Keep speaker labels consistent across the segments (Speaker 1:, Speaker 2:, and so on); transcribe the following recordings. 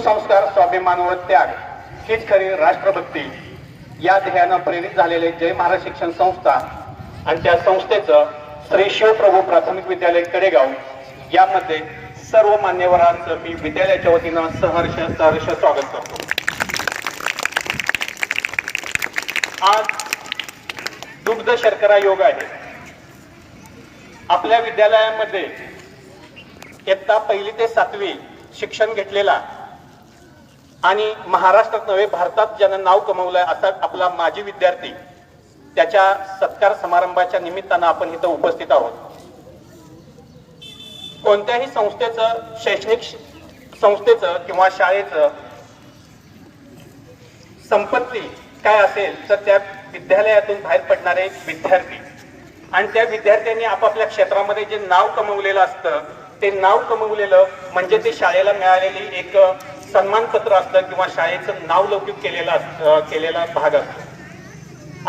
Speaker 1: सुसंस्कार स्वाभिमान व त्याग हीच खरी राष्ट्रभक्ती. या ध्येयानं प्रेरित झालेले जय महाराज शिक्षण संस्था आणि त्या संस्थेचं श्री शिवप्रभू प्राथमिक विद्यालय कडेगाव यामध्ये सर्व मान्यवरांचं मी विद्यालयाच्या वतीनं सहर्ष सहर्ष स्वागत करतो. आज दुग्ध शर्करा योग आहे. आपल्या विद्यालयामध्ये इयत्ता पहिली ते सातवी शिक्षण घेतलेला आणि महाराष्ट्रात नव्हे भारतात ज्यानं नाव कमवलंय असा आपला माजी विद्यार्थी त्याच्या सत्कार समारंभाच्या निमित्तानं आपण इथं उपस्थित आहोत. कोणत्याही संस्थेचं शैक्षणिक संस्थेचं किंवा शाळेचं संपत्ती काय असेल तर त्या विद्यालयातून बाहेर पडणारे विद्यार्थी. आणि त्या विद्यार्थ्यांनी आपापल्या क्षेत्रामध्ये जे नाव कमवलेलं असतं ते नाव कमवलेलं म्हणजे ते शाळेला मिळालेली एक सन्मानपत्र असतं किंवा शाळेचं नाव लौकिक केलेलं केलेला भाग असतो.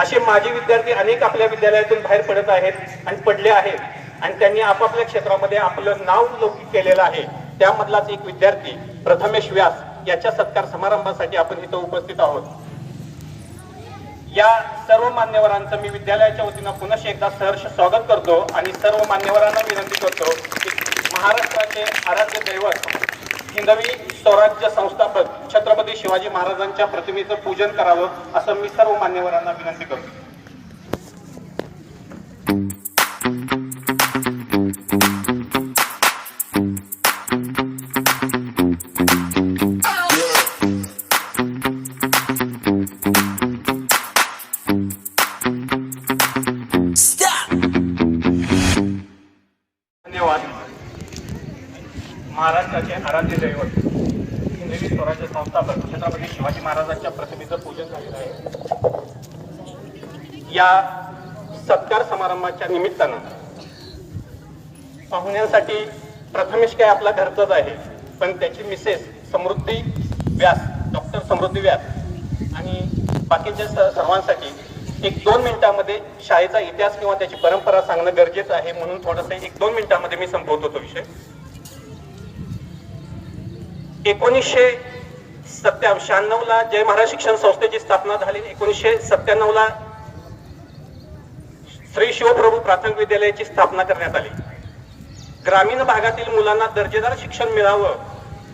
Speaker 1: असे माजी विद्यार्थी अनेक आपल्या विद्यालयातून बाहेर पडत आहेत आणि पडले आहेत आणि त्यांनी आपापल्या क्षेत्रामध्ये आपलं नाव लौकिक केलेलं आहे. त्यामधलाच एक विद्यार्थी प्रथमेश व्यास याच्या सत्कार समारंभासाठी आपण इथं उपस्थित आहोत. या सर्व मान्यवरांचं मी विद्यालयाच्या वतीनं पुनश्च एकदा सहर्ष स्वागत करतो आणि सर्व मान्यवरांना विनंती करतो की महाराष्ट्राचे आराध्य दैवत हिंदवी स्वराज्य संस्थापक छत्रपती शिवाजी महाराजांच्या प्रतिमेचं पूजन करावं असं मी सर्व मान्यवरांना विनंती करतो. निमित्तानं. पाहुण्यांसाठी प्रथमेश काय आपला घरचाच आहे पण त्याची मिसेस समृद्धी व्यास डॉक्टर समृद्धी व्यास आणि बाकीच्या सर्वांसाठी एक दोन मिनिटांमध्ये शाळेचा इतिहास किंवा त्याची परंपरा सांगणं गरजेचं आहे म्हणून थोडंसं एक दोन मिनिटांमध्ये मी संपवतो तो विषय. एकोणीसशे सत्या शहाण्णव ला जय महाराज शिक्षण संस्थेची स्थापना झाली. एकोणीसशे सत्त्याण्णवला श्री शिवप्रभू प्राथमिक विद्यालयाची स्थापना करण्यात आली. ग्रामीण भागातील मुलांना दर्जेदार शिक्षण मिळावं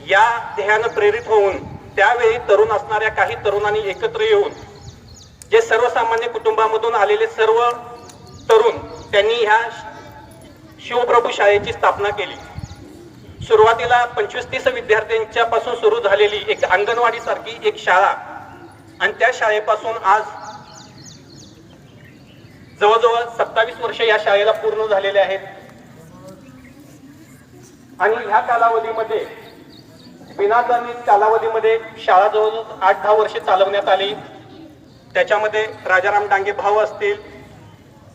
Speaker 1: या ध्येयानं प्रेरित होऊन त्यावेळी तरुण असणाऱ्या काही तरुणांनी एकत्र येऊन जे सर्वसामान्य कुटुंबामधून आलेले सर्व तरुण त्यांनी ह्या शिवप्रभू शाळेची स्थापना केली. सुरुवातीला पंचवीस तीस विद्यार्थ्यांच्या पासून सुरू झालेली एक अंगणवाडी सारखी एक शाळा आणि त्या शाळेपासून आज जवळजवळ सत्तावीस वर्ष या शाळेला पूर्ण झालेले आहेत. आणि ह्या कालावधीमध्ये विनादानित कालावधीमध्ये शाळा जवळजवळ आठ दहा वर्षे चालवण्यात आली. त्याच्यामध्ये राजाराम डांगे भाऊ असतील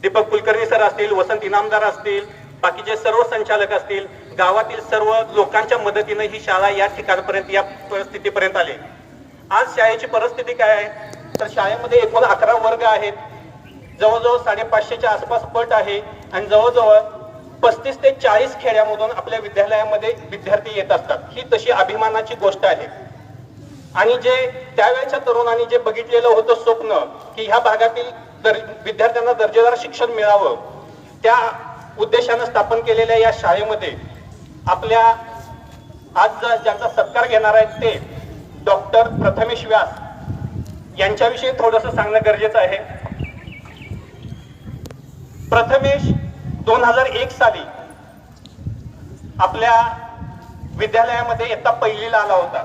Speaker 1: दीपक कुलकर्णी सर असतील वसंत इनामदार असतील बाकीचे सर्व संचालक असतील गावातील सर्व लोकांच्या मदतीने ही शाळा या ठिकाणपर्यंत या परिस्थितीपर्यंत आली. आज शाळेची परिस्थिती काय आहे? तर शाळेमध्ये एकूण अकरा वर्ग आहेत. जवळजवळ साडेपाचशेच्या आसपास पट आहे आणि जवळजवळ पस्तीस ते चाळीस खेड्यामधून आपल्या विद्यालयामध्ये विद्यार्थी येत असतात. ही तशी अभिमानाची गोष्ट आहे. आणि जे त्यावेळेच्या तरुणांनी जे बघितलेलं होतं स्वप्न की ह्या भागातील दर विद्यार्थ्यांना दर्जेदार शिक्षण मिळावं त्या उद्देशानं स्थापन केलेल्या या शाळेमध्ये आपल्या आज ज्यांचा सत्कार घेणार आहेत ते डॉक्टर प्रथमेश व्यास यांच्याविषयी थोडंसं सांगणं गरजेचं आहे. प्रथमेश दोन हजार एक साली आपल्या विद्यालयामध्ये इयत्ता पहिलीला आला होता.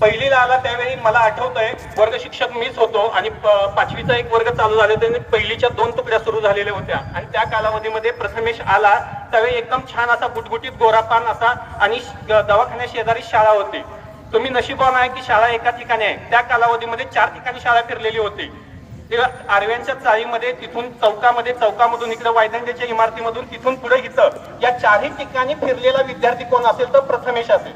Speaker 1: पहिलीला आला त्यावेळी मला आठवतंय वर्ग शिक्षक मीच होतो आणि पाचवीचा एक वर्ग चालू झाले होते पहिलीच्या दोन तुकड्या सुरू झालेल्या होत्या. आणि त्या कालावधीमध्ये प्रथमेश आला त्यावेळी एकदम छान असा गुटगुटीत गोरापान असा आणि दवाखान्या शेजारी शाळा होती. तुम्ही नशिबान आहे की शाळा एका ठिकाणी आहे. त्या कालावधीमध्ये चार ठिकाणी शाळा फिरलेली होती. ते आर्व्यांच्या चाळीमध्ये तिथून चौकामध्ये चौकामधून इकडे वायदंड्याच्या इमारतीमधून तिथून पुढे इथं या चारही ठिकाणी फिरलेला विद्यार्थी कोण असेल तर प्रथमेश असेल.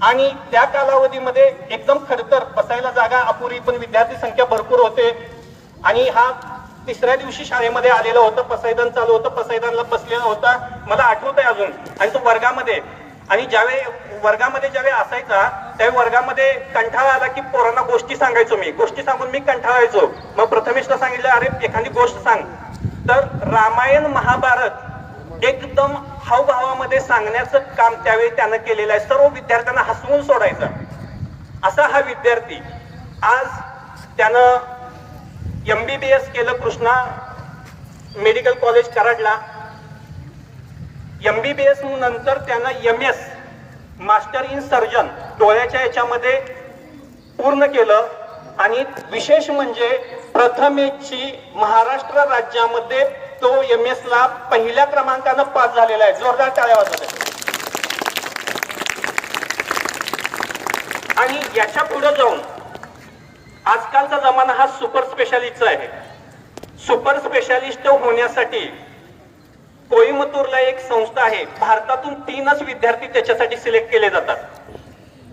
Speaker 1: आणि त्या कालावधीमध्ये एकदम खडतर बसायला जागा अपुरी पण विद्यार्थी संख्या भरपूर होते. आणि हा तिसऱ्या दिवशी शाळेमध्ये आलेलं होतं पसायदान चालू होतं पसायदानला बसलेला होता. मला आठवत आहे अजून. आणि तो वर्गामध्ये आणि ज्यावेळी वर्गामध्ये ज्यावेळी असायचा त्यावेळी वर्गामध्ये कंठाळा आला की पोरांना गोष्टी सांगायचो मी. गोष्टी सांगून मी कंठाळायचो. मग प्रथमेशला सांगितलं अरे एखादी गोष्ट सांग. तर रामायण महाभारत एकदम हावभावामध्ये सांगण्याचं काम त्यावेळी त्यानं केलेलं आहे. सर्व विद्यार्थ्यांना हसवून सोडायचं. असा हा विद्यार्थी आज त्यानं एम बी बी एस केलं कृष्णा मेडिकल कॉलेज कराडला. एम बी बी एस नंतर त्यानं M S master in surgeon डोळ्याच्या याच्यामध्ये पूर्ण केलं. आणि विशेष म्हणजे प्रथमेची महाराष्ट्र राज्यामध्ये तो एम एस ला पहिल्या क्रमांकानं पास झालेला आहे. जोरदार टाळ्या वाजवत आणि याच्यापुढे जाऊन आजकालचा जमाना हा सुपर स्पेशालिस्टचा आहे. सुपर स्पेशालिस्ट होण्यासाठी कोईमतूरला एक संस्था आहे. भारतातून तीनच विद्यार्थी त्याच्यासाठी सिलेक्ट केले जातात.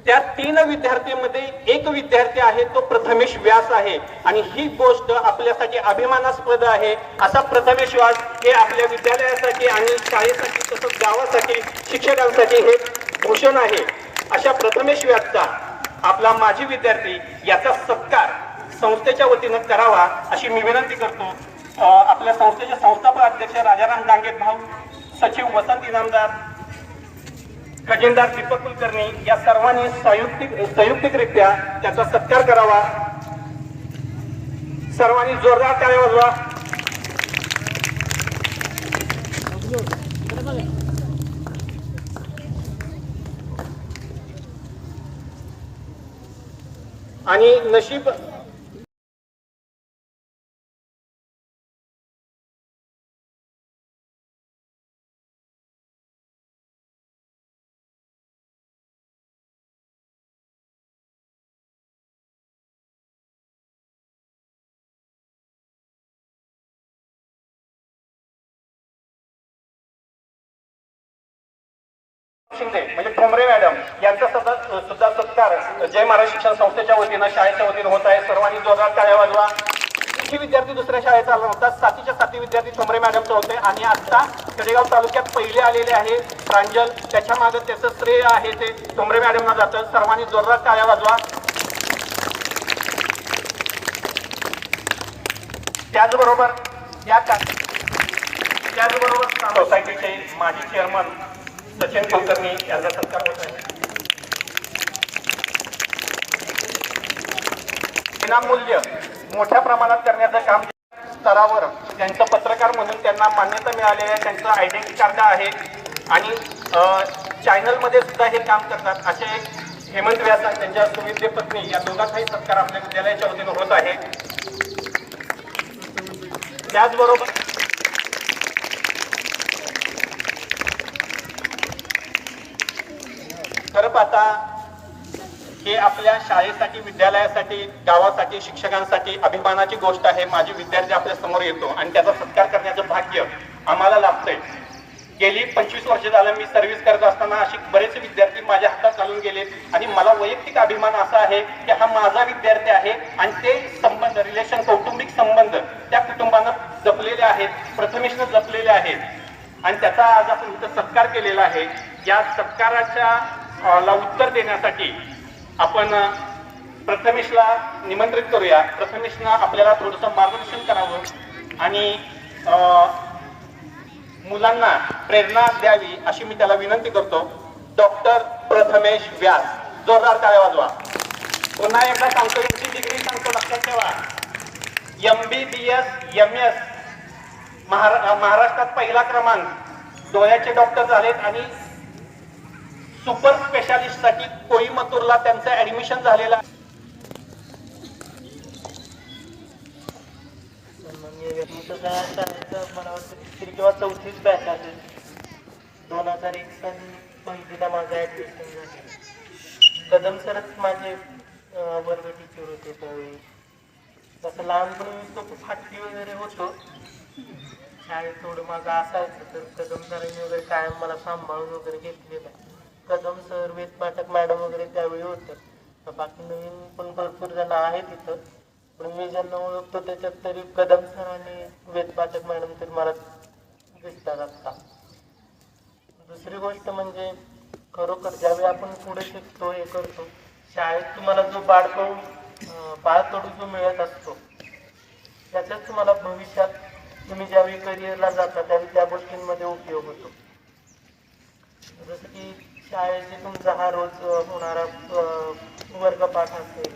Speaker 1: त्या तीन विद्यार्थ्यांमध्ये एक विद्यार्थी आहे तो प्रथमेश व्यास आहे. आणि ही गोष्ट आपल्यासाठी अभिमानास्पद आहे. असा प्रथमेश व्यास हे आपल्या विद्यालयासाठी आणि शाळेसाठी तसंच गावासाठी शिक्षकांसाठी हे भूषण आहे. अशा प्रथमेश व्यासचा आपला माजी विद्यार्थी याचा सत्कार संस्थेच्या वतीनं करावा अशी मी विनंती करतो. आपल्या संस्थेचे संस्थापक अध्यक्ष राजाराम डांगे भाऊ सचिव वसंत इनामदार खजिनदार दीपक कुलकर्णी या सर्वांनी संयुक्तिक संयुक्तिकरित्या त्याचा सत्कार करावा. सर्वांनी जोरदार टाळ्या वाजवा. आणि नशीब शिंदे म्हणजे ठोंबरे मॅडम यांचा सुद्धा सुद्धा सत्कार जय महाराज शिक्षण संस्थेच्या वतीनं शाळेच्या वतीनं होत आहे. सर्वांनी जोरदार टाळ्या वाजवा. किती विद्यार्थी दुसऱ्या शाळेत आला होता सातीच्या साती विद्यार्थी ठोंबरे मॅडमचं होते आणि आता खेडेगाव तालुक्यात पहिले आलेले आहे प्रांजल. त्याच्यामागे त्याचं श्रेय आहे ते ठोंबरे मॅडमना जातं. सर्वांनी जोरदार टाळ्या वाजवा. त्याचबरोबर या का त्याचबरोबर सोसायटीचे माजी चेअरमन सचिन कुलकर्णी यांचा सत्कार होत आहे. विनामूल्य मोठ्या प्रमाणात करण्याचं काम स्तरावर त्यांचं पत्रकार म्हणून त्यांना मान्यता मिळालेली आहे. त्यांचं आयडेंटिटी कार्ड आहे. आणि चॅनलमध्ये सुद्धा हे काम करतात. असे हेमंत व्यासन त्यांच्या सुविद्य पत्नी या दोघांचाही सत्कार आपल्या विद्यालयाच्या वतीनं होत आहे. त्याचबरोबर खरं पाहता हे आपल्या शाळेसाठी विद्यालयासाठी गावासाठी शिक्षकांसाठी अभिमानाची गोष्ट आहे. माझी विद्यार्थी आपल्यासमोर येतो आणि त्याचा सत्कार करण्याचं भाग्य आम्हाला लाभतंय. गेली पंचवीस वर्ष झालं मी सर्व्हिस करत असताना असे बरेच विद्यार्थी माझ्या हातात चालून गेले आणि मला वैयक्तिक अभिमान असा आहे की हा माझा विद्यार्थी आहे आणि ते संबंध रिलेशन कौटुंबिक संबंध त्या कुटुंबानं जपलेले आहेत प्रथमेशनं जपलेले आहेत. आणि त्याचा आज आपण इथं सत्कार केलेला आहे. या सत्काराच्या ला उत्तर देण्यासाठी आपण प्रथमेशला निमंत्रित करूया. प्रथमेशनं आपल्याला थोडंसं मार्गदर्शन करावं आणि मुलांना प्रेरणा द्यावी अशी मी त्याला विनंती करतो. डॉक्टर प्रथमेश व्यास जोरदार टाळ्या वाजवा. पुन्हा एकदा सांगतो यांची डिग्री सांगतो लक्षात ठेवा. M B B S M S महाराष्ट्रात पहिला क्रमांक. डोळ्याचे डॉक्टर झालेत आणि सुपर स्पेशालिस्टसाठी कोईमतूरला त्यांचं ऍडमिशन झालेलं आहे.
Speaker 2: तुमचं काय चालायचं मला वाटतं तिसरी किंवा चौथीच बॅच असेल. दोन हजार एक साली पहिलीला माझं ॲडमिशन झालं. कदम सरच माझे वर्ग टीचर होते त्यावेळी. तसं लहानपणी तो खूप वगैरे होतो. शाळेत थोडं माझं असायचं तर कदम सरांनी वगैरे कायम मला सांभाळून वगैरे घेतलेलं आहे. कदम सर वेद पाठक मॅडम वगैरे त्यावेळी होते. बाकी नवीन पण भरपूर जण आहेत इथं. पण मी ज्यांना ओळखतो त्याच्यात तरी कदम सर आणि वेद पाठक मॅडम तरी मला दिसतात आत्ता दुसरी गोष्ट म्हणजे खरोखर ज्यावेळी आपण पुढे शिकतो हे करतो शाळेत तुम्हाला जो बाळकडू बाळकडू जो मिळत असतो त्याचाच तुम्हाला भविष्यात तुम्ही ज्यावेळी करिअरला जाता त्यावेळी त्या गोष्टींमध्ये उपयोग होतो. जसं की शाळेचे तुमचा हा रोज होणारा वर्गपाठ असेल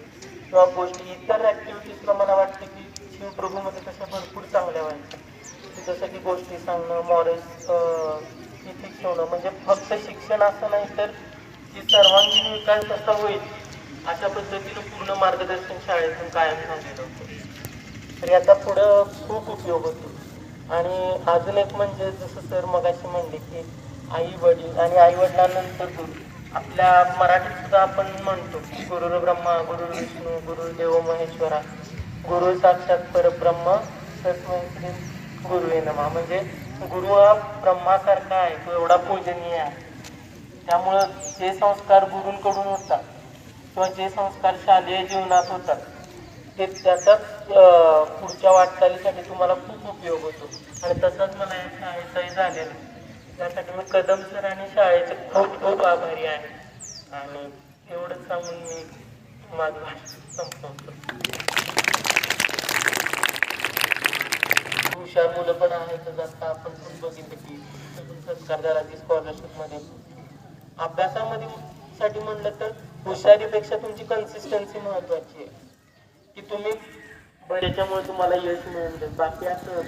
Speaker 2: किंवा गोष्टी इतर ॲक्टिव्हिटीजला मला वाटते की शिवप्रभूमध्ये तशा भरपूर चांगल्या व्हायच्या जसं की गोष्टी सांगणं मॉरल्स इथिक्स ठेवणं म्हणजे फक्त शिक्षण असं नाही तर की सर्वांगीण विकास कसा होईल अशा पद्धतीनं पूर्ण मार्गदर्शन शाळेतून कायम झालेलं होतं. तर याचा पुढं खूप उपयोग होतो. आणि अजून एक म्हणजे जसं सर मगाशी म्हणले की आई वडील आणि आई वडिलांनंतर गुरु आपल्या मराठीत सुद्धा आपण म्हणतो गुरु ब्रह्मा गुरु विष्णू गुरु देव महेश्वरा गुरु साक्षात परब्रह्म तस्मै श्री गुरु हे नमा. म्हणजे गुरु हा ब्रह्मासारखा आहे तो एवढा पूजनीय आहे. त्यामुळं जे संस्कार गुरूंकडून होतात किंवा जे संस्कार शालेय जीवनात होतात ते त्याचाच पुढच्या वाटचालीसाठी तुम्हाला खूप उपयोग होतो. आणि तसंच मला या शाळेचाही झालेलं त्यासाठी मी कदम सर आणि शाळेचे खूप खूप आभारी आहे. आणि एवढंच सांगून मी माझं भाषण संपवतो. हुशार मुलं पण आहेत आता आपण पण बघितलं की संस्कार स्कॉलरशिप स्कॉलरशिपमध्ये अभ्यासामध्ये साठी म्हणलं तर हुशारीपेक्षा तुमची कन्सिस्टन्सी महत्वाची आहे. की तुम्ही त्याच्यामुळे तुम्हाला यश मिळून जाईल. बाकी असं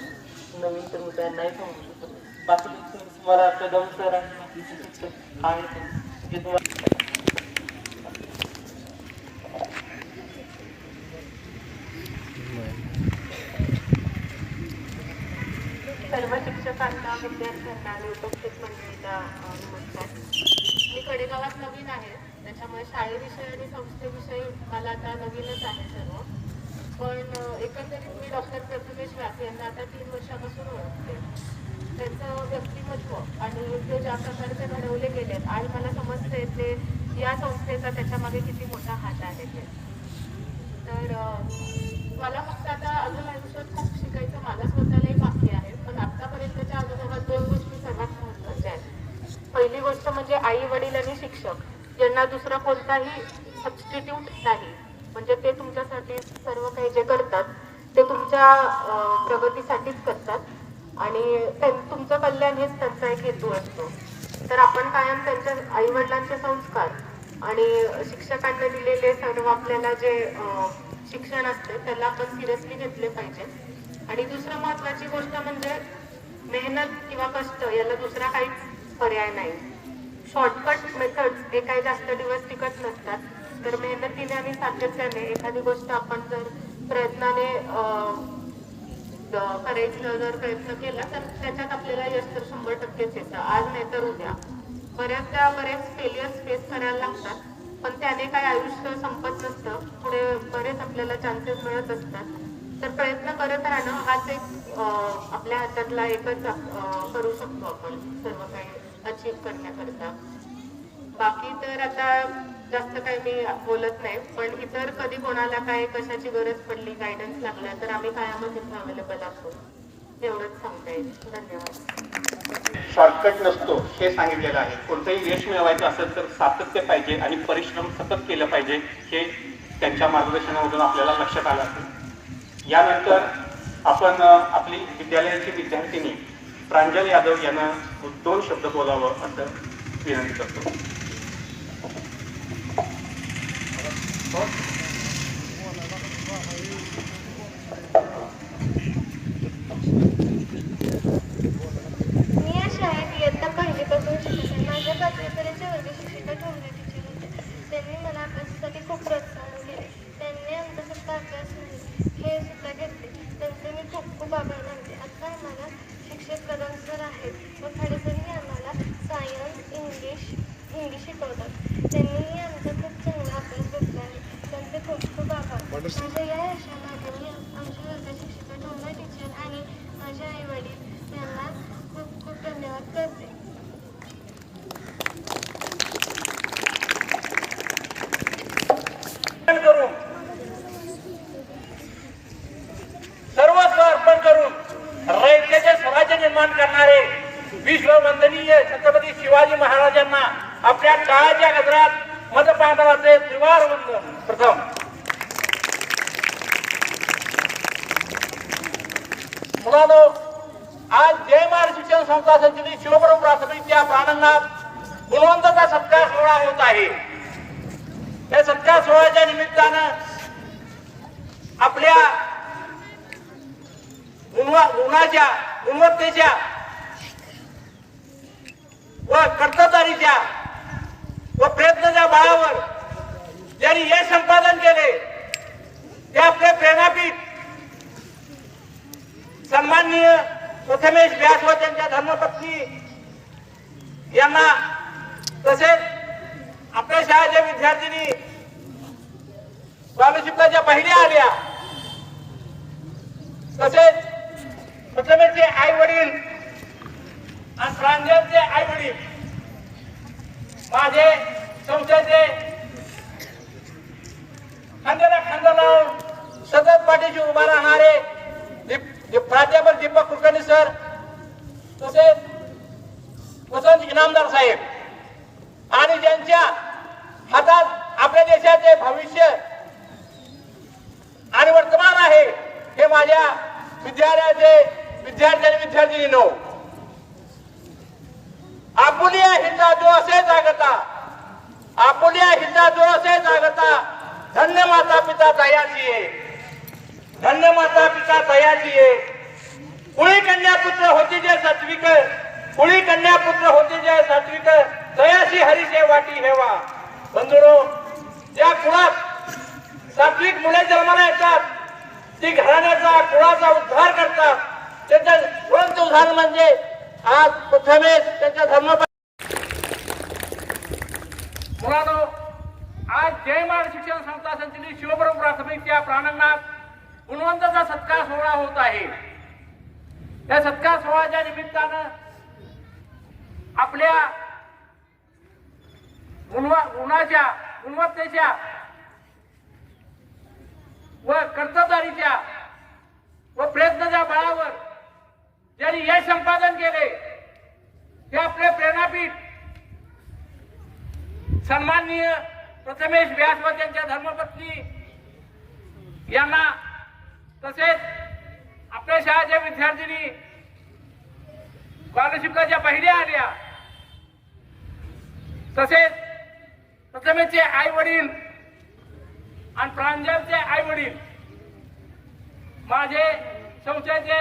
Speaker 2: नवीन तर मी काय नाही सांगू शकत. बाकी सर आणि
Speaker 3: सर्व शिक्षकांना विद्यार्थ्यांना आणि उपस्थित मंडळीला नमस्कार मी कडेगावात नवीन आहे. त्याच्यामुळे शाळेविषयी आणि संस्थेविषयी मला आता नवीनच आहे सर्व. पण एकंदरीत मी डॉक्टर प्रथमेश व्यास यांना आता तीन वर्षापासून ओळखते. त्यांचं व्यक्तिमत्व आणि ते ज्या प्रकारचे घडवले गेलेत आणि मला समजते ते या संस्थेचा त्याच्यामागे किती मोठा हात आहे ते. तर मला फक्त आता अजून आयुष्यात खूप शिकायचं मला स्वतःलाही बाकी आहे पण आतापर्यंतच्या अनुभवात दोन गोष्टी सर्वात महत्त्वाच्या आहेत. पहिली गोष्ट म्हणजे आई वडील आणि शिक्षक यांना दुसरा कोणताही सबस्टिट्यूट नाही. म्हणजे ते तुमच्यासाठी सर्व काही जे करतात ते तुमच्या प्रगतीसाठीच करतात. आणि तुमचं कल्याण हेच त्यांचा एक हेतू असतो. तर आपण कायम त्यांच्या आई वडिलांचे संस्कार आणि शिक्षकांनी दिलेले सर्व आपल्याला जे शिक्षण असते त्याला आपण सिरियसली घेतले पाहिजे. आणि दुसरं महत्वाची गोष्ट म्हणजे मेहनत किंवा कष्ट याला दुसरा काहीच पर्याय नाही. शॉर्टकट मेथड्स हे काही जास्त दिवस टिकत नसतात. तर मेहनतीने आणि सातत्याने एखादी गोष्ट आपण जर प्रयत्नाने करायचं जर प्रयत्न केला तर त्याच्यात आपल्याला यश तर शंभर टक्केच येतं. आज नाही तर उद्या. बऱ्याचदा बरेच फेलियर्स फेस करायला लागतात पण त्याने काय आयुष्य संपत नसतं. पुढे बरेच आपल्याला चान्सेस मिळत असतात. तर प्रयत्न करत राहणं हाच एक आपल्या हातातला एकच करू शकतो आपण. सर्व काही अचीव करण्याकरता. बाकी तर आता जास्त काही मी बोलत नाही पण इतर कधी कोणाला काय कशाची गरज पडली गायडन्स लागला तर आम्ही कायमच इथे अवेलेबल असतो एवढंच सांगता येईल. धन्यवाद.
Speaker 1: शॉर्टकट नसतो हे सांगितलेलं आहे. कोणतंही यश मिळवायचं असेल तर सातत्य पाहिजे आणि परिश्रम सतत केलं पाहिजे हे त्यांच्या मार्गदर्शनामधून आपल्याला लक्षात आलं असेल यानंतर आपण आपली विद्यालयाची विद्यार्थिनी प्रांजल यादव यांना दोन शब्द बोलावं असं विनंती करतो
Speaker 4: मी या शाळेत इयत्ता पहिलीपासून शिकते माझ्या पाचवीपर्यंतचे वर्ग शिक्षिका त्यांनी मला अभ्यासासाठी खूप प्रोत्साहन दिले. त्यांनी आमचा अभ्यास हे सुद्धा घेतले. त्यांचे मी खूप खूप आता आम्हाला शिक्षक कदम सर आहेत व खाडेसरही आम्हाला सायन्स इंग्लिश हिंदी शिकवतात त्यांनीही आमचा खूप चांगला अभ्यास घेतला आहे त्यांचे
Speaker 5: बांधवाचे त्रिवार वंदन प्रथम मुलांनो आज जय महाराज शिक्षण संस्था संचलित शिवबरोबर प्राथमिकच्या प्राणंगात गुणवंताचा सत्कार सोहळा होत आहे या सत्कार सोहळ्याच्या निमित्तानं आपल्या गुणवा गुणाच्या गुणवत्तेच्या व कर्तबदारीच्या व प्रयत्नाच्या बळावर ज्यांनी यश संपादन केले ते आपले प्रेरणापीठ सन्माननीय प्रथमेश व्यास व त्यांच्या धर्मपत्नी यांना तसेच आपल्या शाळेच्या विद्यार्थिनी स्कॉलरशिपला ज्या पहिल्या आल्या. तसेच प्रथमेशचे आई वडील आणि प्रांजलचे आई वडील माझे संस्थेचे खांद्याला खांदा लावून सतत पाठीशी उभा राहणारे प्राध्यापक दीपक कुलकर्णी सर तसेच वसंत इनामदार साहेब आणि ज्यांच्या हातात आपल्या देशाचे भविष्य आणि वर्तमान आहे हे माझ्या विद्यालयाचे विद्यार्थी आणि विद्यार्थिनीनो आपुलिया हिता जो असे जागता आपुलिया हिता जो असे जागता धन्य माता पिता दयाची आहे धन्य माता पिता दयाची आहे कुळी कन्या पुत्र होती जे सात्विक? कुळी कन्या पुत्र होती जे सात्विक? दयाशी हरीचे वाटी हेवा। बंधुरो ज्या कुळात सात्विक मुले जन्माला येतात. ती घराण्याचा कुळाचा उद्धार करतात. त्याचं ज्वलंत उदाहरण म्हणजे आज प्रथमेश त्यांच्या धर्म मुलानो आज जय महाराज शिक्षण संस्था संचलित प्राथमिक त्या प्राणंगात गुणवंताचा सत्कार सोहळा होत आहे. त्या सत्कार सोहळ्याच्या निमित्तानं आपल्या गुणवा गुणाच्या गुणवत्तेच्या व कर्तबदारीच्या व प्रयत्नाच्या बळावर ज्यांनी यश संपादन केले ते आपले प्रेरणापीठ सन्माननीय प्रथमेश व्यास व धर्मपत्नी यांना तसेच आपल्या शाळेच्या विद्यार्थिनी स्कॉलरशिपला ज्या पहिल्या आल्या. तसेच प्रथमेचे आई वडील आणि प्रांजलचे आई वडील माझे संस्थेचे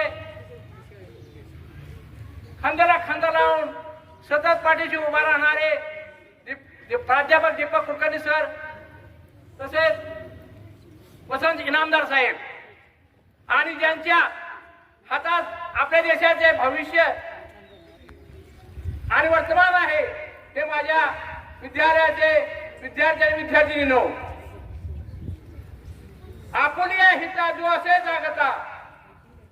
Speaker 5: खांद्याला खांदा लावून सतत पाठीशी उभा राहणारे प्राध्यापक दीपक कुलकर्णी सर तसेच वसंत इनामदार साहेब. आणि ज्यांच्या हातात आपल्या देशाचे भविष्य आणि वर्तमान आहे ते माझ्या विद्यालयाचे विद्यार्थी आणि विद्यार्थिनीनो आपुलिया हिता जो असे जागता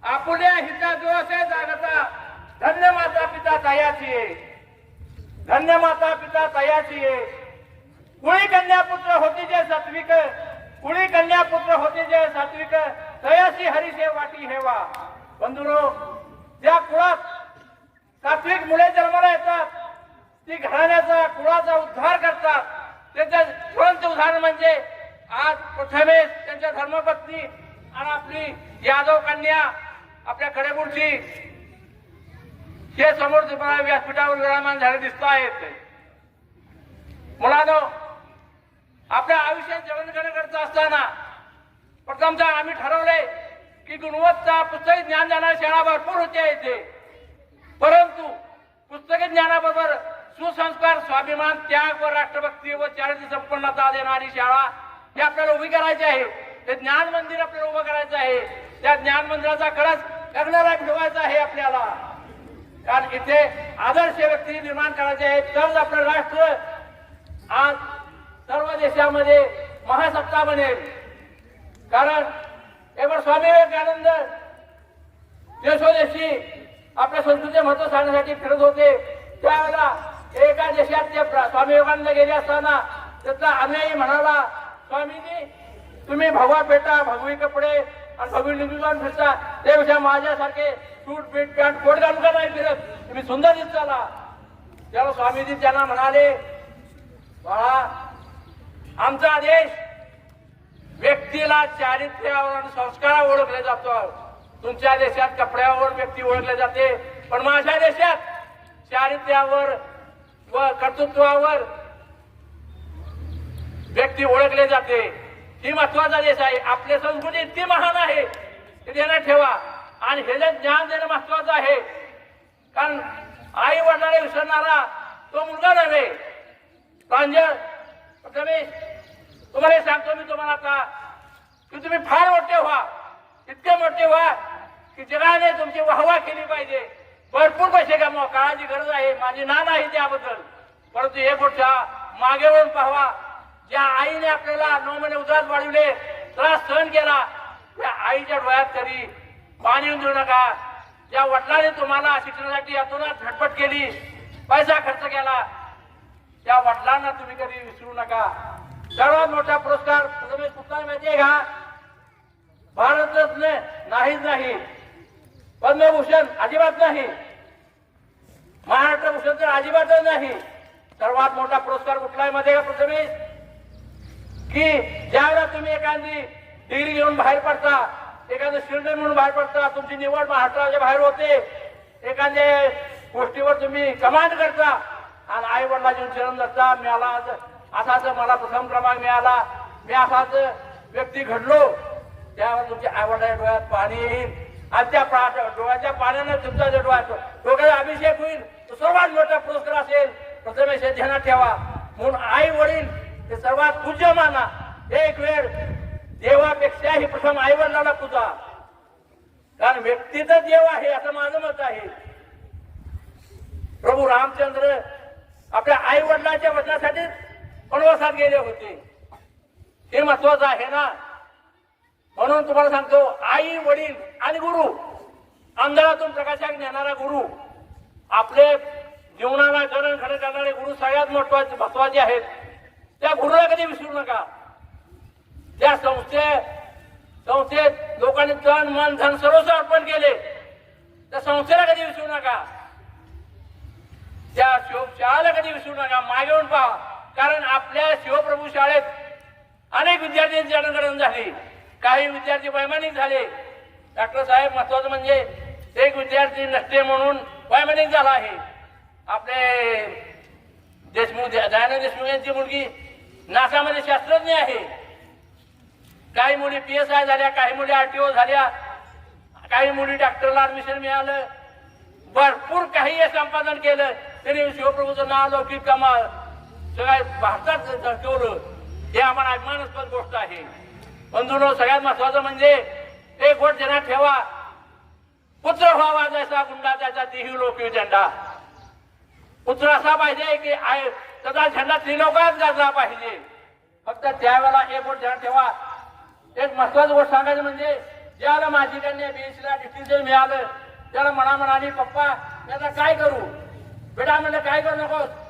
Speaker 5: आपुल्या हिता जो असे जागता धन्य माता पिता तयाची आहे धन्य माता पिता तयाची आहे कुळी कन्यापुत्र होती जे सात्विक कुळी कन्यापुत्र होती जे सात्विक. तयासी हरीचे वाटी हेवा. बंधुरो ज्या कुळात सात्विक मुले जन्माला येतात ती घराण्याचा कुळाचा उद्धार करतात. त्याचं ज्वलंत उदाहरण म्हणजे आज प्रथमेश त्यांच्या धर्मपत्नी आणि आपली यादव कन्या आपल्या कडेपूरची हे समोर तुम्हाला व्यासपीठावर विराजमान झाले दिसत आहेत. मुलानो आपल्या आयुष्यात जेवण करत असताना प्रथमतः आम्ही ठरवले की गुणवत्ता पुस्तकी ज्ञान जाणाऱ्या शाळा भरपूर होत्या येते परंतु पुस्तकी ज्ञानाबरोबर सुसंस्कार स्वाभिमान त्याग व राष्ट्रभक्ती व चारित्र्य संपन्नता देणारी शाळा ही आपल्याला उभी करायची आहे. ते ज्ञान मंदिर आपल्याला उभं करायचं आहे. त्या ज्ञान मंदिराचा कळस करणारा ठेवायचा आहे आपल्याला. कारण इथे आदर्श व्यक्ती निर्माण करायचे आहेत. तरच आपलं राष्ट्र आज सर्व देशामध्ये महासत्ता बनेल. कारण एकवर स्वामी विवेकानंद देशोदेशी आपल्या संस्कृतीचे महत्त्व सांगण्यासाठी फिरत होते. त्यावेळेला एका देशात ते स्वामी विवेकानंद गेले असताना त्याचा अन्यायी म्हणाला स्वामीजी तुम्ही भगवा पेटा भगवी कपडे आणि भगवी लिंबू जाऊन फिरता. त्यापेक्षा माझ्यासारखे सूट पीट पॅन्ट कोट घालून का नाही फिरत? तुम्ही सुंदर दिसताला त्याला स्वामीजी त्यांना म्हणाले बाळा आमचा देश व्यक्तीला चारित्र्यावर आणि संस्कारावर ओळखले जातो. तुमच्या देशात कपड्यावर व्यक्ती ओळखले जाते. पण माझ्या देशात चारित्र्यावर व कर्तृत्वावर व्यक्ती ओळखले जाते. ही महत्त्वाचा देश आहे. आपली संस्कृती इतकी महान आहे. हे ध्यानात ठेवा. आणि हे जे ज्ञान देणं महत्वाचं आहे. कारण आई वडिला विसरणारा तो मुलगा नव्हे. प्रांजळ प्रथमेश सांगतो मी तुम्हाला आता की तुम्ही फार मोठे व्हा इतके मोठे व्हा की जगाने तुमची वाहवा केली पाहिजे. भरपूर पैसे कमवा काळाची गरज आहे. माझी ना नाही त्याबद्दल. परंतु हे गोष्ट मागे वळून पाहावा. ज्या आईने आपल्याला नऊ महिने उदास वाढविले त्रास सहन केला त्या आईच्या डोळ्यात कधी पाणी येऊन देऊ नका. ज्या वडिलांनी तुम्हाला शिक्षणासाठी यातूनच झटपट केली पैसा खर्च केला त्या वडिलांना तुम्ही कधी विसरू नका. सर्वात मोठा पुरस्कार तुम्ही कुठला माहितीये का? भारतरत्न नाहीच नाही. पद्मभूषण अजिबात नाही. महाराष्ट्र भूषण तर अजिबातच नाही. सर्वात मोठा पुरस्कार कुठला आहे माहितीये का प्रथमेश की ज्यावेळेला तुम्ही एखादी डिग्री घेऊन बाहेर पडता एखादं शिल्डर म्हणून बाहेर पडता तुमची निवड महाराष्ट्राच्या बाहेर होते. एखाद्या गोष्टीवर तुम्ही कमांड करता. आणि आई वडिलाची चरण जाता मिळाला असाच मला प्रथम क्रमांक मिळाला मी असाच व्यक्ती घडलो. त्यावर तुमच्या आवडल्या डोळ्यात पाणी येईल. आणि त्या डोळ्याच्या पाण्यानं तुमचा जो डोळा डोक्याचा अभिषेक होईल. तो सर्वात मोठा पुरस्कार असेल. प्रथमेश ध्यानात ठेवा. म्हणून आई वडील ते सर्वात पूज्य माना एक वेळ देवापेक्षाही प्रथम आई वडिलांना पूजा. कारण व्यक्तीच देव आहे असं माझं मत आहे. प्रभू रामचंद्र आपल्या आई वडिलांच्या वचनासाठी वनवासात गेले होते. हे महत्वाचं आहे ना? म्हणून तुम्हाला सांगतो आई वडील आणि गुरु अंधारातून प्रकाशात नेणारा गुरु आपले जीवनाला गरण खडे करणारे गुरु सगळ्यात महत्त्वाचे महत्त्वाचे आहेत. त्या गुरुला कधी विसरू नका. त्या संस्थे संस्थेत लोकांनी तन मन धन सर्वस्व अर्पण केले. त्या संस्थेला कधी विसरू नका. त्या शोभशाला कधी विसरू नका. मागे येऊन पहा. कारण आपल्या शिवप्रभू शाळेत अनेक विद्यार्थ्यांची जडणघडण झाली. काही विद्यार्थी वैमानिक झाले. डॉक्टर साहेब महत्वाचं म्हणजे एक विद्यार्थी नसते म्हणून वैमानिक झाला आहे. आपले देशमुख दयानंद देशमुख यांची मुलगी नासामध्ये शास्त्रज्ञ आहे. काही मुली पी एस आय झाल्या काही मुली आर टी ओ झाल्या काही मुली डॉक्टरला ऍडमिशन मिळालं. भरपूर काही संपादन केलं. त्यांनी शिवप्रभूचं नाव लौकिक कमाल सगळ्या भारतात ठेवलं हे आम्हाला अभिमानास्पद गोष्ट आहे. बंधून सगळ्यात महत्वाचं म्हणजे एक गोष्ट ध्यानात ठेवा. पुत्र व्हावा जसा गुंडा त्याचा देही लोकी झेंडा. पुत्र असा पाहिजे की आय त्याचा झेंडा त्रिलोकात गाजला पाहिजे. फक्त त्यावेळेला एक गोष्ट ध्यानात ठेवा. एक महत्वाची गोष्ट सांगायची म्हणजे ज्याला माझी कन्या बीएससीला डिस्टिंक्शन मिळालं त्याला म्हणा म्हणाली पप्पा मी आता काय करू? बेटा म्हणलं काय करू नकोस?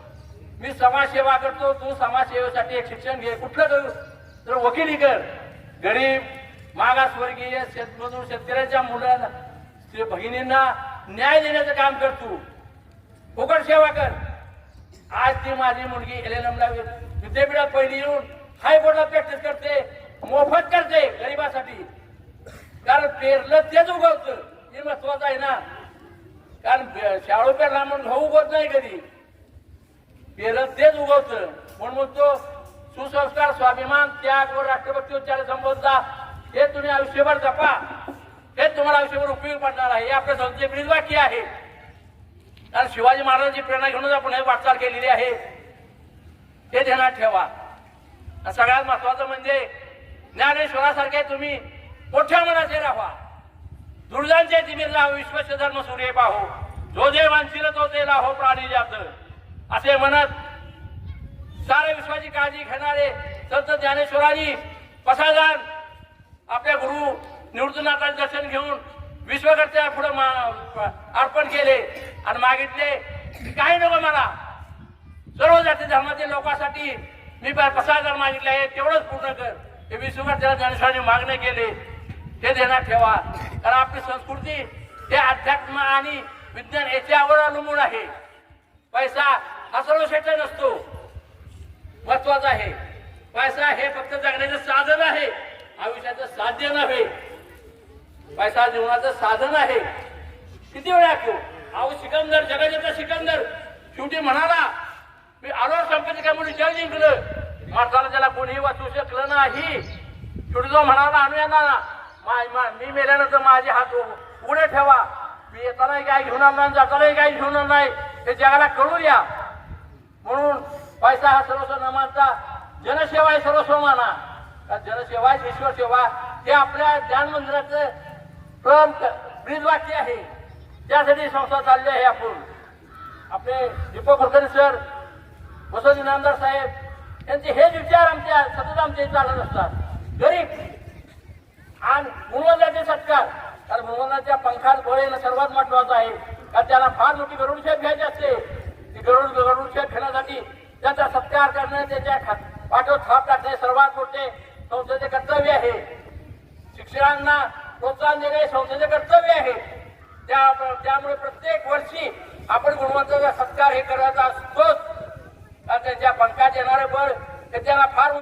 Speaker 5: मी समाजसेवा करतो तू समाजसेवेसाठी एक शिक्षण घे. कुठलं करू तर वकिली कर गरीब मागासवर्गीय शेतमजूर शेतकऱ्याच्या मुलांना भगिनींना न्याय देण्याचं काम कर तू. फुकट सेवा कर. आज ती माझी मुलगी एलएनएमला विद्यापीठात पहिली येऊन हायकोर्टला प्रॅक्टिस करते मोफत करते गरिबासाठी. कारण पेरलं तेच उगवतं. हे महत्वाचं आहे ना. कारण शाळू पेरला म्हणून घाऊ उगवत नाही कधी. पेरलं तेच उगवतं. म्हणून म्हणतो सुसंस्कार स्वाभिमान त्याग व राष्ट्रपती उच्चार संबोधता हे तुम्ही आयुष्यभर जपा. हे तुम्हाला आयुष्यभर उपयोग पडणार आहे. हे आपल्या संस्थेचे ब्रीज वाक्य आहे. कारण शिवाजी महाराजांची प्रेरणा घेऊनच आपण हे वाटचाल केलेली आहे. हे ध्यानात ठेवा. सगळ्यात महत्वाचं म्हणजे ज्ञानेश्वरासारखे तुम्ही मोठ्या मनाचे राहा. दुर्जांचे तिमीर राहू विश्वस्य धर्म सूर्य पाहो. जो जे मानशील तो ते लाहो प्राणी जात. असे म्हणत सारे विश्वाची काळजी घेणारे संत ज्ञानेश्वरांनी पसादान आपल्या गुरु निवृत्तनाथाचे दर्शन घेऊन विश्वकर्त्या पुढे अर्पण केले आणि मागितले काही नको मला. सर्व जाती धर्मातील लोकांसाठी मी पसादान मागितले आहे तेवढंच पूर्ण कर. हे विश्वकर्त्याला ज्ञानेश्वरांनी मागणे केले. हे देण्यात ठेवा. कारण आपली संस्कृती हे अध्यात्म आणि विज्ञान याच्यावर अवलंबून आहे. पैसा हा सर्वश्रेष्ठ नसतो महत्त्वाचा आहे. पैसा हे फक्त जगण्याचं साधन आहे. आयुष्याचं साध्य नव्हे पैसा जीवनाचं साधन आहे. किती वेळा घेऊ अहो सिकंदर जगाच्या सिकंदर. शेवटी म्हणाला मी आलो संपत्ती काय म्हणून जग जिंकलं. भारताला त्याला कोणीही वाचू शकलं नाही. शेवटी जो म्हणाला आणूया ना मा- मी मेल्यानंतर माझे हात पुढे ठेवा. मी येतानाही काय घेऊन आणणार जातानाही काही घेऊन आणणार नाही. हे जगाला कळू द्या म्हणून पैसा हा सर्वस्व न मानता जनसेवा आहे सर्वस्व माना का जनसेवा ईश्वर सेवा हे आपल्या ज्ञान मंदिराचं प्रम आहे. त्यासाठी संस्था चालली आहे आपण. आपले दीपक कुलकर्णी सर वसंत इनामदार साहेब यांचे हेच विचार आमच्या सतत आमचे चालत असतात. गरीब आणि गुणवंताचे सत्कार. कारण गुणवंताच्या पंखात बळ सर्वात महत्वाचं आहे. कारण त्याला फार मोठी गरुडशेप घ्यायची असते. गरुड गरुडशेप खेळासाठी त्यांचा सत्कार करणं त्याच्या खा- थाप टाकणे सर्वात मोठे संस्थेचे कर्तव्य आहे. शिक्षकांना प्रोत्साहन देणे संस्थेचे कर्तव्य आहे. त्या त्यामुळे प्रत्येक वर्षी आपण गुणवंताचा सत्कार हे करायचा असतोच. त्यांच्या पंखात येणारे बळ त्यांना फार